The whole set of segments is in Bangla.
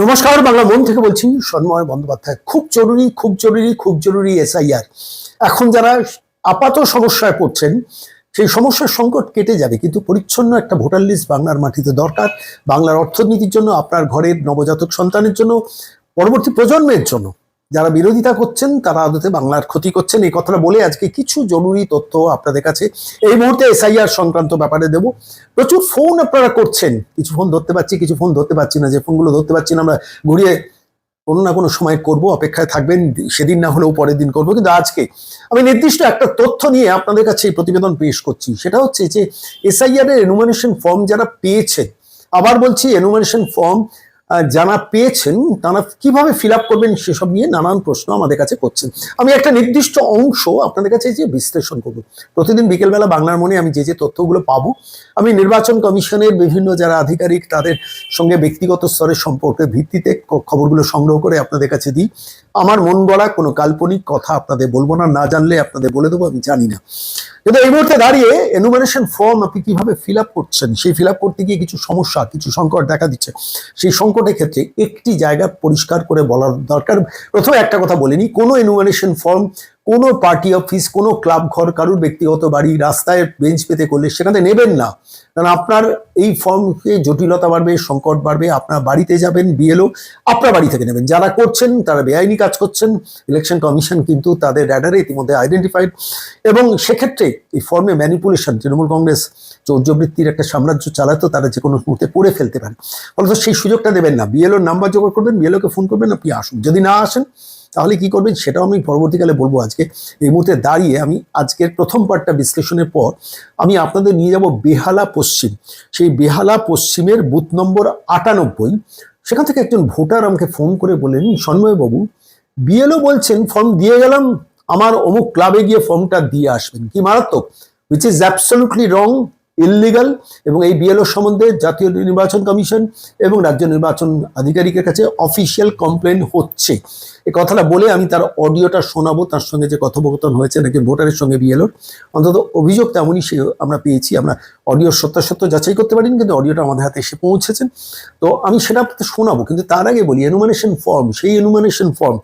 নমস্কার, বাংলা মন থেকে বলছি সন্ময় বন্দ্যোপাধ্যায়। খুব জরুরি খুব জরুরি খুব জরুরি এসআইআর। এখন যারা আপাত সমস্যায় পড়ছেন, সেই সমস্যার সংকট কেটে যাবে, কিন্তু পরিচ্ছন্ন একটা ভোটার লিস্ট বাংলার মাটিতে দরকার। বাংলার অর্থনীতির জন্য, আপনার ঘরের নবজাতক সন্তানের জন্য, পরবর্তী প্রজন্মের জন্য। যারা বিরোধিতা করছেন, তারা আদতে বাংলার ক্ষতি করছেন। এই কথাটা বলে আজকে কিছু জরুরি তথ্য আপনাদের কাছে এই মুহূর্তে এসআইআর সংক্রান্ত ব্যাপারে দেব। প্রচুর ফোন আপনারা করছেন। কিছু ফোন ধরতে পারছি, কিছু ফোন ধরতে পারছি না। যে ফোনগুলো ধরতে পারছি না, আমরা ঘুরিয়ে কোনো না কোনো সময় করব, অপেক্ষায় থাকবেন। সেদিন না হলেও পরের দিন করব। কিন্তু আজকে আমি নির্দিষ্ট একটা তথ্য নিয়ে আপনাদের কাছে এই প্রতিবেদন পেশ করছি। সেটা হচ্ছে যে এসআইআর এর এনুমারেশন ফর্ম যারা পেয়েছে, আবার বলছি এনুমারেশন ফর্ম যারা পেয়েছেন, তারা কীভাবে ফিল আপ করবেন সেসব নিয়ে নানান প্রশ্ন আমাদের কাছে করছেন। আমি একটা নির্দিষ্ট অংশ আপনাদের কাছে যে বিশ্লেষণ করব। প্রতিদিন বিকেলবেলা বাংলার মনে আমি যে যে তথ্যগুলো পাবো, আমি নির্বাচন কমিশনের বিভিন্ন যারা আধিকারিক, তাদের সঙ্গে ব্যক্তিগত স্তরের সম্পর্কের ভিত্তিতে খবরগুলো সংগ্রহ করে আপনাদের কাছে দিই। আমার মন গড়া কোনো কাল্পনিক কথা আপনাদের বলব না না জানলে আপনাদের বলে দেবো, আমি জানি না। কিন্তু এই মুহূর্তে দাঁড়িয়ে এনুমারেশন ফর্ম আপনি কীভাবে ফিল আপ করছেন? সেই ফিল আপ করতে গিয়ে কিছু সমস্যা, কিছু সংকট দেখা দিচ্ছে। সেই সংকটের ক্ষেত্রে একটি জায়গা পরিষ্কার করে বলার দরকার। প্রথমে একটা কথা বলিনি কোনো এনুমারেশন ফর্ম কোনো পার্টি অফিস কোনো ক্লাব ঘর কারুর ব্যক্তিগত বাড়ি রাস্তায় বেঞ্চ পেতে করলে সেখানে নেবেন না। কারণ আপনার এই ফর্মকে জটিলতা বাড়বে, সংকট বাড়বে, আপনার বাড়িতে যাবেন বিএলও আপনার বাড়ি থেকে নেবেন। যারা করছেন, তারা বেআইনি কাজ করছেন ইলেকশন কমিশন কিন্তু তাদের র্যাডারে ইতিমধ্যে আইডেন্টিফাইড এবং সেক্ষেত্রে এই ফর্মে ম্যানিপুলেশন তৃণমূল কংগ্রেস, চৌর্যবৃত্তির একটা সাম্রাজ্য চালাতো, তারা যে কোনো মুহূর্তে করে ফেলতে পারে। ফলত সেই সুযোগটা দেবেন না। বিএলওর নাম্বার জোগাড় করবেন, বিএলওকে ফোন করবেন, আপনি আসুন। যদি না আসেন তাহলে কি করবেন? সেটাও আমি পরবর্তীকালে বলব আজকে। এই মুহূর্তে দাঁড়িয়ে আমি আজকের প্রথম পার্টটা বিশ্লেষণের পর আমি আপনাদের নিয়ে যাব বেহালা পশ্চিম। সেই বেহালা পশ্চিমের বুথ নম্বর আটানব্বই। সেখান থেকে একজন ভোটার আমাকে ফোন করে বললেন সন্ময়বাবু বিএলও বলছেন ফর্ম দিয়ে গেলাম। আমার অমুক ক্লাবে গিয়ে ফর্মটা দিয়ে আসবেন। কি মারাত্মক? Which is absolutely wrong illegal এবং এই বিএলও সম্বন্ধে জাতীয় নির্বাচন কমিশন এবং রাজ্য নির্বাচন আধিকারিকের কাছে অফিসিয়াল কমপ্লেন হচ্ছে। এই কথাটা বলে আমি তার অডিওটা শোনাবো, তার সঙ্গে যে কথোপকথন হয়েছে নাকি ভোটারের সঙ্গে বিএলওর অন্তত অভিযোগ তেমনই সে আমরা পেয়েছি, আমরা অডিওর সত্যাসত্য যাচাই করতে পারিনি, কিন্তু অডিওটা আমাদের হাতে এসে পৌঁছেছেন তো আমি সেটা আপনাদের শোনাবো, কিন্তু তার আগে বলি এনুমানেশন ফর্ম সেই এনুমানেশন ফর্ম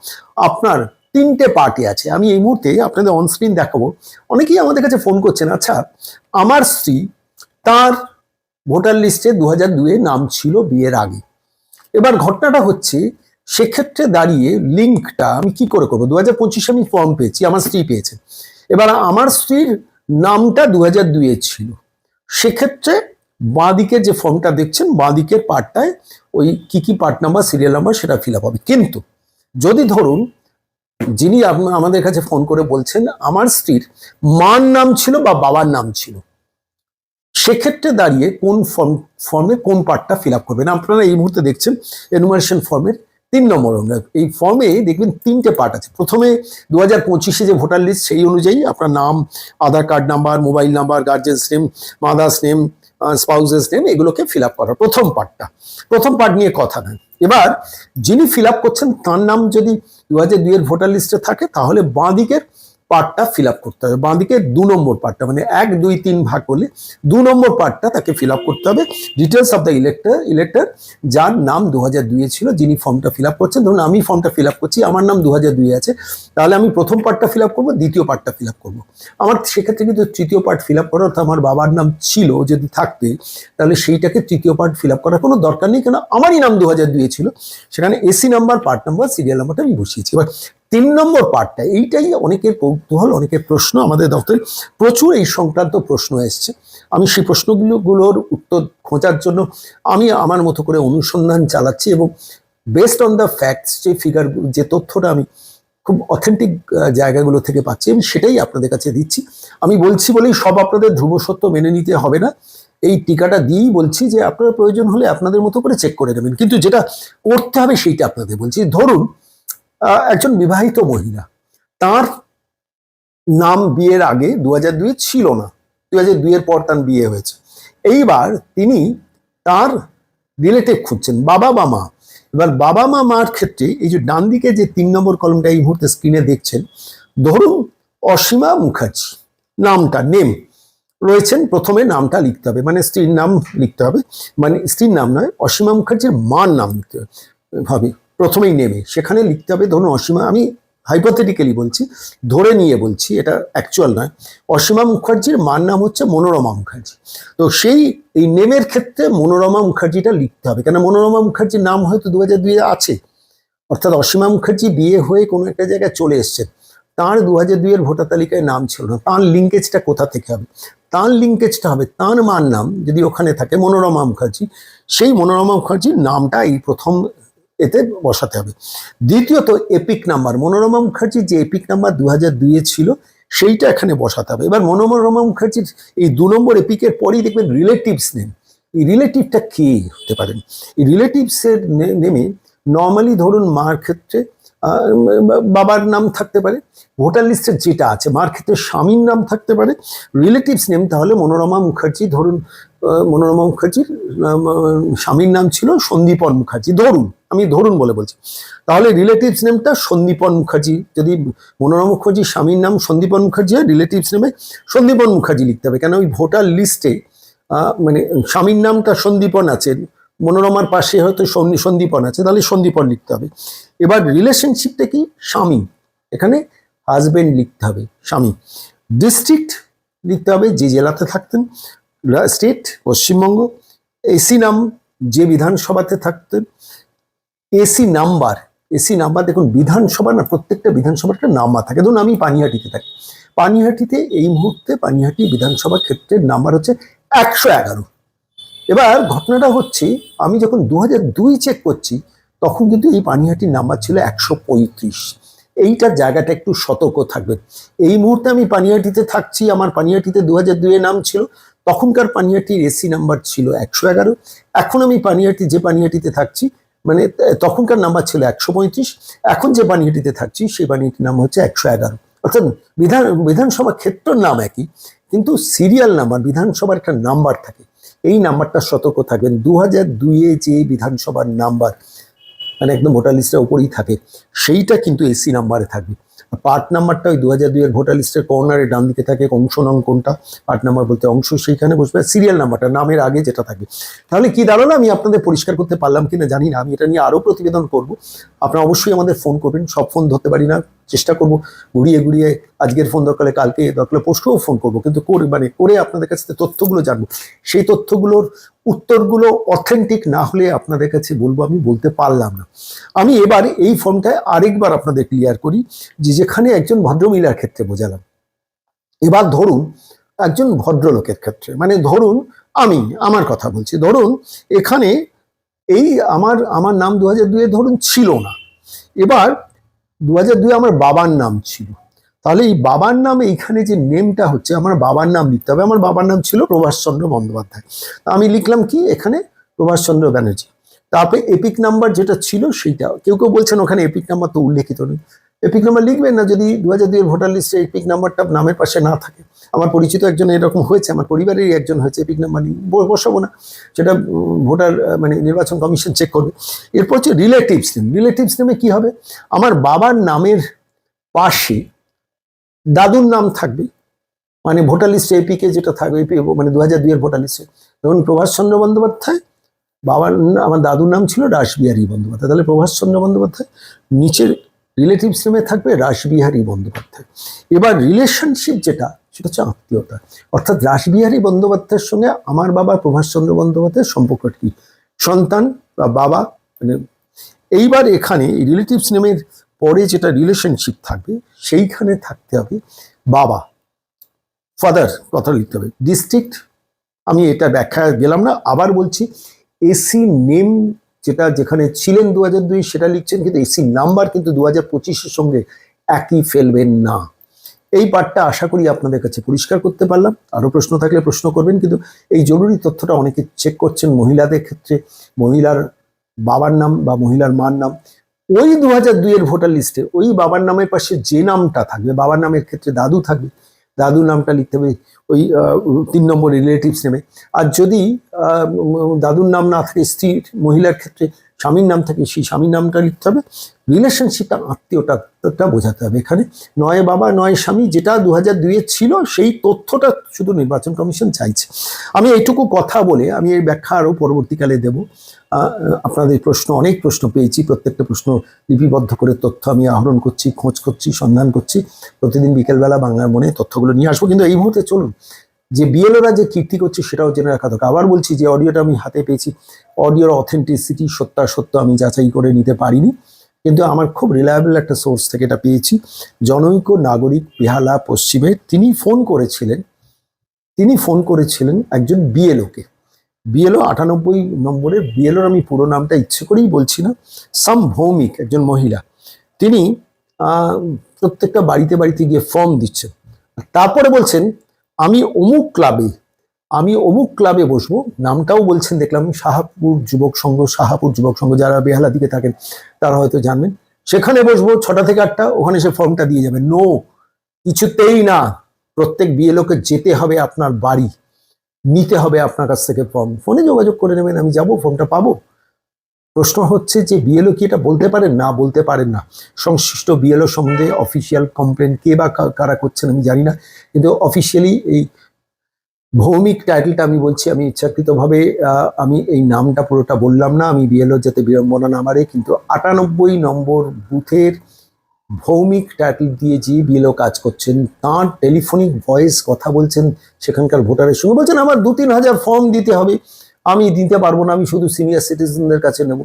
আপনার তিনটে পার্টি আছে। আমি এই মুহূর্তে আপনাদের অনস্ক্রিন দেখাবো। অনেকেই আমাদের কাছে ফোন করছেন আচ্ছা আমার স্ত্রী তার ভোটার লিস্টে দু হাজার দুয়ে নাম ছিল বিয়ের আগে। এবার ঘটনাটা হচ্ছে, সেক্ষেত্রে দাঁড়িয়ে লিঙ্কটা আমি কি করে করব? দু হাজার পঁচিশে আমি ফর্ম পেয়েছি, আমার স্ত্রী পেয়েছে। এবার আমার স্ত্রীর নামটা দু হাজার দুয়ে ছিল। সেক্ষেত্রে বাঁদিকের যে ফর্মটা দেখছেন, বাঁদিকের পার্টটায় ওই কি কি পার্ট নাম্বার সিরিয়াল নাম্বার সেটা ফিল আপ হবে। কিন্তু যদি ধরুন, যিনি আমাদের কাছে ফোন করে বলছেন, আমার স্ত্রীর মার নাম ছিল বা বাবার নাম ছিল। সেক্ষেত্রে দাঁড়িয়ে কোন ফর্ম ফর্মে কোন পার্টটা ফিল আপ করবেন? আপনারা এই মুহূর্তে দেখছেন এনুমারেশন ফর্মের তিন নম্বর। এই ফর্মে দেখবেন তিনটে পার্ট আছে। প্রথমে দু হাজার পঁচিশে যে ভোটার লিস্ট সেই অনুযায়ী আপনার নাম, Aadhaar card number mobile number guardian's name mother's name spouse's name এগুলোকে ফিল আপ করা প্রথম পার্টটা প্রথম পার্ট নিয়ে কথা নেন এবার যিনি ফিল আপ করছেন, তার নাম যদি দু হাজার দুইয়ের ভোটার লিস্টে থাকে, তাহলে বাঁ দিকের পার্টটা ফিল করতে হবে। বাঁ দিকের দু নম্বর পার্টটা মানে এক, দুই, তিন ভাগ করলে দু নম্বর পার্টটা তাকে ফিল করতে হবে। Details of the elector elector যার নাম দু হাজার দুইয়ে ছিল, যিনি ফর্মটা ফিল আপ করছেন। ধরুন, আমি ফর্মটা ফিল করছি, আমার নাম দু হাজার দুইয়ে আছে, তাহলে আমি প্রথম পার্টটা ফিল করব, দ্বিতীয় পার্টটা ফিল করব। আমার সেক্ষেত্রে কিন্তু তৃতীয় পার্ট ফিল আপ করার অর্থাৎ আমার বাবার নাম ছিল যদি থাকতে, তাহলে সেইটাকে তৃতীয় পার্ট ফিল করার কোনো দরকার নেই, কেন? আমারই নাম দু হাজার দুইয়ে ছিল। সেখানে AC number part number serial নাম্বারটা আমি বসিয়েছি। এবার তিন নম্বর পার্টটা এইটাই অনেকের কৌতূহল, অনেকের প্রশ্ন আমাদের দপ্তরে। প্রচুর এই সংক্রান্ত প্রশ্ন এসছে। আমি সেই প্রশ্নগুলোগুলোর উত্তর খোঁজার জন্য আমি আমার মতো করে অনুসন্ধান চালাচ্ছি এবং বেসড অন দ্য ফ্যাক্টস যে ফিগার যে তথ্যটা আমি খুব অথেন্টিক জায়গাগুলো থেকে পাচ্ছি, আমি সেটাই আপনাদের কাছে দিচ্ছি। আমি বলছি বলেই সব আপনাদের ধ্রুব সত্য মেনে নিতে হবে না। এই টিকাটা দিয়েই বলছি যে আপনার প্রয়োজন হলে আপনাদের মতো করে চেক করে নেবেন। কিন্তু যেটা করতে হবে সেইটা আপনাদের বলছি। ধরুন একজন বিবাহিত মহিলা। তার নাম বিয়ের আগে দু হাজার দুয়ে ছিল না। দু হাজার দুইয়ের পর তার বিয়ে হয়েছে। এইবার তিনি তার রিলেটিভ খুঁজছেন, বাবা বা মা। এবার বাবা মা মার ক্ষেত্রে এই যে ডান দিকে যে তিন নম্বর কলমটা এই মুহূর্তে স্ক্রিনে দেখছেন, ধরুন অসীমা মুখার্জি, নামটা নেম রয়েছেন, প্রথমে নামটা লিখতে হবে মানে স্ত্রীর নাম লিখতে হবে। মানে স্ত্রীর নাম নয়, অসীমা মুখার্জির মার নাম লিখতে হবে। প্রথমেই নেমে। সেখানে লিখতে হবে, ধরুন অসীমা, আমি হাইপোথেটিক্যালি বলছি, ধরে নিয়ে বলছি, এটা অ্যাকচুয়াল নয়, অসীমা মুখার্জির মার নাম হচ্ছে মনোরমা মুখার্জি। তো সেই, এই নেমের ক্ষেত্রে মনোরমা মুখার্জিটা লিখতে হবে, কেন মনোরমা মুখার্জির নাম হয়তো দু হাজার দুইয়ে আছে। অর্থাৎ অসীমা মুখার্জি বিয়ে হয়ে কোনো একটা জায়গায় চলে এসছেন তাঁর দু হাজার দুইয়ের ভোটার তালিকায় নাম ছিল না, তাঁর লিঙ্কেজটা কোথা থেকে হবে? তাঁর লিঙ্কেজটা হবে, তাঁর মার নাম যদি ওখানে থাকে মনোরমা মুখার্জি, সেই মনোরমা মুখার্জির নামটা এই প্রথম এতে বসাতে হবে। দ্বিতীয়ত এপিক নাম্বার মনোরমা মুখার্জির যে এপিক নাম্বার দু হাজার দুইয়ে ছিল, সেইটা এখানে বসাতে হবে। এবার মনোরমা মুখার্জির এই দু নম্বর এপিকের পরেই দেখবেন রিলেটিভস নেম এই রিলেটিভটা কে হতে পারেন এই রিলেটিভসের নেমে নর্মালি ধরুন মার ক্ষেত্রে বাবার নাম থাকতে পারে, ভোটার লিস্টের যেটা আছে, মার ক্ষেত্রে স্বামীর নাম থাকতে পারে। রিলেটিভস নেম তাহলে মনোরমা মুখার্জি ধরুন মনোরমা মুখার্জির স্বামীর নাম ছিল সন্দীপন মুখার্জি, ধরুন, আমি ধরুন বলে বলছি। তাহলে রিলেটিভস নেমটা সন্দীপন মুখার্জি, যদি মনোরমা মুখার্জির স্বামীর নাম সন্দীপন মুখার্জি হয় রিলেটিভস নেমে সন্দীপন মুখার্জি লিখতে হবে। কেন? ওই ভোটার লিস্টে মানে স্বামীর নামটা সন্দীপন আছে, মনোরমার পাশে হয়তো সন্দি- সন্দীপন আছে, তাহলে সন্দীপন লিখতে হবে। এবার রিলেশনশিপটা কি? স্বামী। এখানে হাজবেন্ড লিখতে হবে, স্বামী। ডিস্ট্রিক্ট লিখতে হবে, যে জেলাতে থাকতেন। স্টেট, পশ্চিমবঙ্গ, এসি নাম যে বিধানসভাতে থাকতেন, এসি নাম্বার এসি নাম্বার দেখুন বিধানসভা না, প্রত্যেকটা বিধানসভার একটা নাম্বার থাকে। ধরুন, আমি পানিহাটিতে থাকি। পানিহাটিতে এই মুহূর্তে পানিহাটি বিধানসভা ক্ষেত্রের নাম্বার হচ্ছে একশো এগারো। এবার ঘটনাটা হচ্ছে, আমি যখন দু দুই চেক করছি, তখন কিন্তু এই পানিহাটির নাম্বার ছিল একশো পঁয়ত্রিশ। এইটার জায়গাটা একটু সতর্ক থাকবেন। এই মুহূর্তে আমি পানিহাটিতে থাকছি, আমার পানিহাটিতে দু হাজার দুইয়ে নাম ছিল তখনকার পানিহাটির এসি নাম্বার ছিল একশো এগারো। এখন আমি পানিহাটি যে পানিহাটিতে থাকছি মানে তখনকার নাম্বার ছিল একশো পঁয়ত্রিশ। এখন যে পানিহাটিতে থাকছি, সেই পানিহাটির নাম হচ্ছে একশো এগারো। অর্থাৎ বিধান, বিধানসভা ক্ষেত্রের নাম একই, কিন্তু সিরিয়াল নাম্বার বিধানসভার একটা নাম্বার থাকে। এই নাম্বারটা সতর্ক থাকবেন। দু হাজার দুইয়ে যে বিধানসভার নাম্বার মানে একদম ভোটার লিস্টের উপরেই থাকে, সেইটা কিন্তু এসি নাম্বারে থাকবে। পার্ট নাম্বারটা ওই দু হাজার দুইয়ের ভোটার লিস্টের কর্নারে ডান দিকে থাকে অংশ নং কোনটা? পার্ট নাম্বার বলতে অংশ সেইখানে বসবে। সিরিয়াল নাম্বারটা, নামের আগে যেটা থাকে। তাহলে কি দাঁড়াল আমি আপনাদের পরিষ্কার করতে পারলাম কিনা জানি না। আমি এটা নিয়ে আরও প্রতিবেদন করব। আপনারা অবশ্যই আমাদের ফোন করবেন। সব ফোন ধরতে পারি না। চেষ্টা করব, ঘুরিয়ে ঘুরিয়ে আজকের ফোন দরকারে কালকে দরকারে পরশুও ফোন করব। কিন্তু করে মানে করে আপনাদের কাছে তথ্যগুলো জানব। সেই তথ্যগুলোর উত্তরগুলো অথেন্টিক না হলে আপনাদের কাছে বলব, আমি বলতে পারলাম না। আমি এবার এই ফর্মটায় আরেকবার আপনাদের ক্লিয়ার করি যে যেখানে একজন ভদ্রমহিলার ক্ষেত্রে বোঝালাম। এবার ধরুন একজন ভদ্রলোকের ক্ষেত্রে মানে ধরুন আমি, আমার কথা বলছি। ধরুন এখানে এই আমার আমার নাম দু হাজার ধরুন ছিল না। এবার দু হাজার দুই আমার বাবার নাম ছিল। তাহলে এই বাবার নাম এইখানে যে নেমটা হচ্ছে, আমার বাবার নাম লিখতে হবে। আমার বাবার নাম ছিল প্রভাষচন্দ্র বন্দ্যোপাধ্যায়। তা আমি লিখলাম কি? এখানে প্রভাষচন্দ্র ব্যানার্জি। তারপরে এপিক নাম্বার যেটা ছিল সেইটা। কেউ কেউ বলছেন ওখানে এপিক নাম্বার তো উল্লেখিত নেই। এপিক নাম্বার লিখবেন না, যদি দু হাজার দুইয়ের ভোটার লিস্টে এপিক নাম্বারটা নামের পাশে না থাকে। আমার পরিচিত একজন এরকম হয়েছে, আমার পরিবারেরই একজন হয়েছে, এপিক নাম্বার বসাবো না। সেটা ভোটার মানে নির্বাচন কমিশন চেক করবে। এরপর হচ্ছে রিলেটিভস নেম রিলেটিভস নেমে কি হবে? আমার বাবার নামের পাশে দাদুর নাম থাকবে। মানে ভোটার লিস্টে এপিকে যেটা থাকবে, এপি মানে দু হাজার দুইয়ের ভোটার লিস্টে ধরুন প্রভাষচন্দ্র বন্দ্যোপাধ্যায়, বাবার আমার দাদুর নাম ছিল রাসবিহারী বন্দ্যোপাধ্যায়। তাহলে প্রভাষচন্দ্র বন্দ্যোপাধ্যায়, নিচের রিলেটিভস নেমে থাকবে রাসবিহারী বন্দ্যোপাধ্যায়। এবার রিলেশনশিপ যেটা সেটা হচ্ছে আত্মীয়তা। অর্থাৎ রাসবিহারী বন্দ্যোপাধ্যায়ের সঙ্গে আমার বাবা প্রভাষচন্দ্র বন্দ্যোপাধ্যায়ের সম্পর্ক কি? সন্তান বা বাবা? মানে এইবার এখানে রিলেটিভস নেমের পরে যেটা রিলেশনশিপ থাকবে, সেইখানে থাকতে হবে বাবা। ফাদার কথা লিখতে হবে। ডিস্ট্রিক্ট আমি এটা ব্যাখ্যা গেলাম না, আবার বলছি এসি নেম যেটা যেখানে ছিলেন দু হাজার দুই, সেটা লিখছেন, কিন্তু এসি নাম্বার কিন্তু দু হাজার সঙ্গে একই ফেলবেন না। এই পার্টটা আশা করি আপনাদের কাছে পরিষ্কার করতে পারলাম। আরও প্রশ্ন থাকলে প্রশ্ন করবেন, কিন্তু এই জরুরি তথ্যটা অনেকে চেক করছেন মহিলাদের ক্ষেত্রে, মহিলার বাবার নাম বা মহিলার মার নাম। ওই দু হাজার দুইয়ের ভোটার লিস্টে ওই বাবার নামের পাশে যে নামটা থাকবে, বাবার নামের ক্ষেত্রে দাদু থাকবে দাদু নামটা লিখতে হবে ওই তিন নম্বর রিলেটিভস নেমে। আর যদি দাদুর নাম না থাকে স্ত্রীর, মহিলার ক্ষেত্রে স্বামীর নাম থাকে, সেই স্বামীর নামটা লিখতে হবে। রিলেশনশিপটা আত্মীয়টা বোঝাতে হবে এখানে। নয় বাবা, নয় স্বামী, যেটা দু হাজার দুইয়ে ছিল, সেই তথ্যটা শুধু নির্বাচন কমিশন চাইছে। আমি এইটুকু কথা বলে আমি এই ব্যাখ্যা আরও পরবর্তীকালে দেব। আপনাদের প্রশ্ন, অনেক প্রশ্ন পেয়েছি, প্রত্যেকটা প্রশ্ন লিপিবদ্ধ করে তথ্য আমি আহরণ করছি, খোঁজ করছি, সন্ধান করছি। প্রতিদিন বিকেলবেলা বাংলার মনে তথ্যগুলো নিয়ে আসব। কিন্তু এই মুহূর্তে চলুন যে বিএলওরা যে কীর্তি করছে সেটাও জেনে রাখা দরকার। আবার বলছি যে অডিওটা আমি হাতে পেয়েছি। অডিওর অথেন্টিসিটি সত্যাসত্য আমি যাচাই করে নিতে পারিনি। কিন্তু আমার খুব রিলায়েবল একটা সোর্স থেকে এটা পেয়েছি। জনৈক নাগরিক বেহালা পশ্চিমে তিনি ফোন করেছিলেন। তিনি ফোন করেছিলেন একজন বিএলওকে। বিএলও আটানব্বই নম্বরের বিএলওর আমি পুরো নামটা ইচ্ছে করেই বলছি না। সাম ভৌমিক, একজন মহিলা। তিনি প্রত্যেকটা বাড়িতে বাড়িতে গিয়ে ফর্ম দিচ্ছেন। তারপরে বলছেন আমি অমুক ক্লাবে, আমি অমুক ক্লাবে বসবো, নামটাও বলছেন, দেখলাম শাহাপুর যুবক সংঘ, শাহাপুর যুবক সংঘ যারা বেহালা দিকে থাকেন, তারা হয়তো জানবেন। সেখানে বসবো ছটা থেকে আটটা, ওখানে সে ফর্মটা দিয়ে যাবে। নো কিছুতেই না। প্রত্যেক বিএলওকে যেতে হবে আপনার বাড়ি, নিতে হবে আপনার কাছ থেকে ফর্ম ফোনে যোগাযোগ করে নেবেন, আমি যাব ফর্মটা পাবো। প্রশ্ন হচ্ছে যে বিএলও কি এটা বলতে পারেন? না, বলতে পারেন না। সংশ্লিষ্ট বিএলও সম্বন্ধে অফিসিয়াল কমপ্লেন কে বা কারা করছেন আমি জানি না। কিন্তু অফিসিয়ালি এই ভৌমিক টাইটেলটা আমি বলছি, আমি ইচ্ছাকৃতভাবে আমি এই নামটা পুরোটা বললাম না। আমি বিএলও যাতে বিড়ম্বনা না মারে, কিন্তু আটানব্বই নম্বর বুথের ভৌমিক টাইটেল দিয়ে যে বিএলও কাজ করছেন, তার টেলিফোনিক ভয়েস কথা বলছেন সেখানকার ভোটারের সঙ্গে। বলছেন, আমার দু তিন হাজার ফর্ম দিতে হবে। আমি দিতে পারব না, আমি শুধু সিনিয়র সিটিজেনদের কাছে নেব।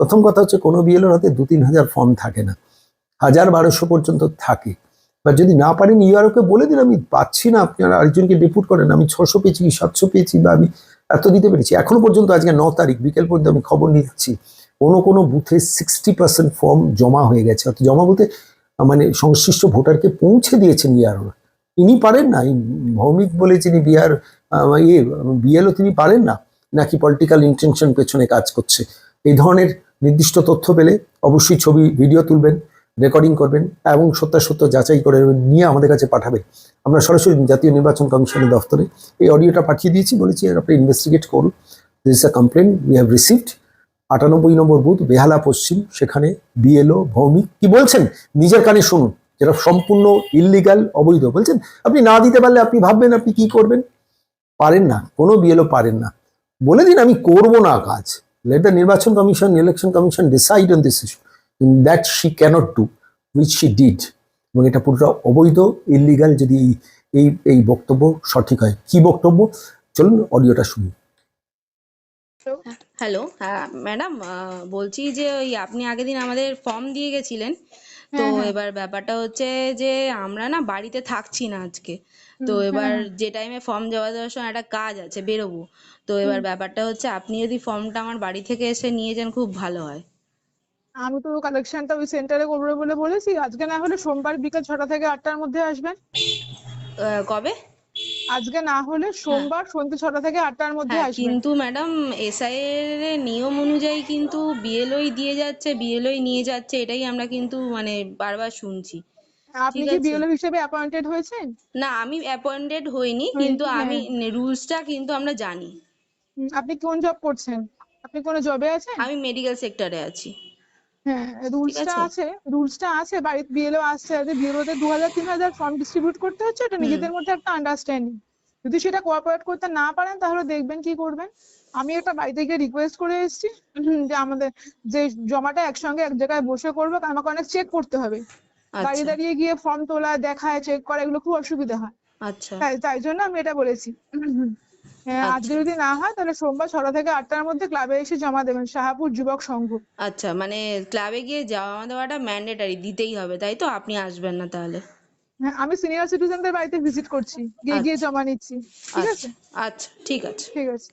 প্রথম কথা হচ্ছে, কোনো বিএলওর হাতে দু তিন হাজার ফর্ম থাকে না। হাজার বারোশো পর্যন্ত থাকে। বা যদি না পারেন, ইউআরওকে বলে দিন, আমি পাচ্ছি না। আপনারা আরেকজনকে ডেপুট করেন, আমি ছশো পেয়েছি কি সাতশো পেয়েছি, বা আমি এত দিতে পেরেছি। এখনও পর্যন্ত আজকে ন তারিখ, বিকেল পর্যন্ত আমি খবর নিচ্ছি কোনো কোনো বুথে সিক্সটি পার্সেন্ট ফর্ম জমা হয়ে গেছে। অর্থাৎ জমা বলতে মানে সংশ্লিষ্ট ভোটারকে পৌঁছে দিয়েছেন ইআরও ইনি পারেন না ভৌমিক বলে যিনি বিহার ইয়ে বিএলও তিনি পারেন না। নাকি পলিটিক্যাল ইন্টেনশন পেছনে কাজ করছে। এই ধরনের নির্দিষ্ট তথ্য পেলে অবশ্যই ছবি ভিডিও তুলবেন রেকর্ডিং করবেন এবং সত্যাসত্য যাচাই করে নিয়ে আমাদের কাছে পাঠাবেন। আমরা সরাসরি জাতীয় নির্বাচন কমিশনের দফতরে এই অডিওটা পাঠিয়ে দিয়েছি, বলেছি, আপনি ইনভেস্টিগেট করুন। This a complaint we have received আটানব্বই নম্বর বুথ, বেহালা, পশ্চিম। সেখানে বিএলও ভৌমিক, কি বলছেন? নিজের কানে শুনুন। যেটা সম্পূর্ণ ইললিগাল অবৈধ। বলছেন, আপনি না দিতে পারলে আপনি ভাববেন আপনি কি করবেন? পারেন না। কোনো বিএলও পারেন না। বলে দিন আমি করব না কাজ। লেট দ্য নির্বাচন commission election commission decide on this issue that she can't do which she did এবং এটা পুরোটা অবৈধ ইলিগাল যদি এই এই বক্তব্য সঠিক হয়। কি বক্তব্য? চলুন অডিওটা শুনি। হ্যালো হ্যাঁ ম্যাডাম বলছি যে ওই আপনি আগের দিন আমাদের ফর্ম দিয়ে গেছিলেন। তো হ্যাঁ, হ্যাঁ। এবার ব্যাপারটা হচ্ছে যে আমরা না বাড়িতে থাকছি না আজকে। তো এবার হ্যাঁ, যে টাইমে ফর্ম জমা দেওয়ার সময় একটা কাজ আছে বেরোবো। তো এবার ব্যাপারটা হচ্ছে আপনি যদি ফর্মটা আমার বাড়ি থেকে এসে নিয়ে যান খুব ভালো হয়। আমি তো কালেকশনটা ওই সেন্টারে করব বলে বলেছি। আজকে না হলে সোমবার বিকেল ছটা থেকে আটটার মধ্যে আসবেন। কবে? আজকে না হলে সোমবার সন্ধ্যে ছটা থেকে আটটার মধ্যে হ্যাঁ আসবেন। কিন্তু ম্যাডাম এসআই এর নিয়ম অনুযায়ী কিন্তু বিএলওই দিয়ে যাচ্ছে বিএলওই নিয়ে যাচ্ছে এটাই আমরা কিন্তু মানে বারবার শুনছি। আপনি কি আছে। বিএলও হিসেবে অ্যাপয়েন্টেড হয়েছেন? না আমি অ্যাপয়েন্টেড হইনি কিন্তু হ্যাঁ। আমি রুলসটা কিন্তু আমরা জানি। আপনি কোন জব করছেন? আপনি কোনো জবে আছেন? আমি মেডিকেল সেক্টরে আছি। হ্যাঁ রুলসটা আছে? আছে রুলসটা আছে বাড়িতে বিএলও আসছে যাতে বিএলওতে দু হাজার তিন হাজার ফর্ম ডিস্ট্রিবিউট করতে হচ্ছে এটা নিজেদের মধ্যে একটা আন্ডারস্ট্যান্ডিং যদি সেটা কোঅপারেট করতে না পারেন তাহলে দেখবেন কি করবেন? আমি একটা বাড়িতে গিয়ে রিকোয়েস্ট করে এসেছি যে আমাদের যে জমাটা একসঙ্গে এক জায়গায় বসে করব আমাকে অনেক চেক করতে হবে। দাঁড়িয়ে আচ্ছা। দাঁড়িয়ে গিয়ে ফর্ম তোলা দেখায় চেক করা এগুলো খুব অসুবিধা হয়। আচ্ছা। তাই তাই জন্য আমি এটা বলেছি। হ্যাঁ, আজকে আচ্ছা। যদি না হয় তাহলে সোমবার ছটা থেকে আটটার মধ্যে ক্লাবে এসে জমা দেবেন শাহাপুর যুবক সংঘ। আচ্ছা মানে ক্লাবে গিয়ে জমা দেওয়াটা ম্যান্ডেটারি দিতেই হবে তাই তো? আপনি আসবেন না তাহলে। হ্যাঁ আমি সিনিয়র সিটিজেনদের বাড়িতে ভিজিট করছি গিয়ে গিয়ে জমা নিচ্ছি ঠিক আছে? আচ্ছা আচ্ছা ঠিক আছে। ঠিক আছে।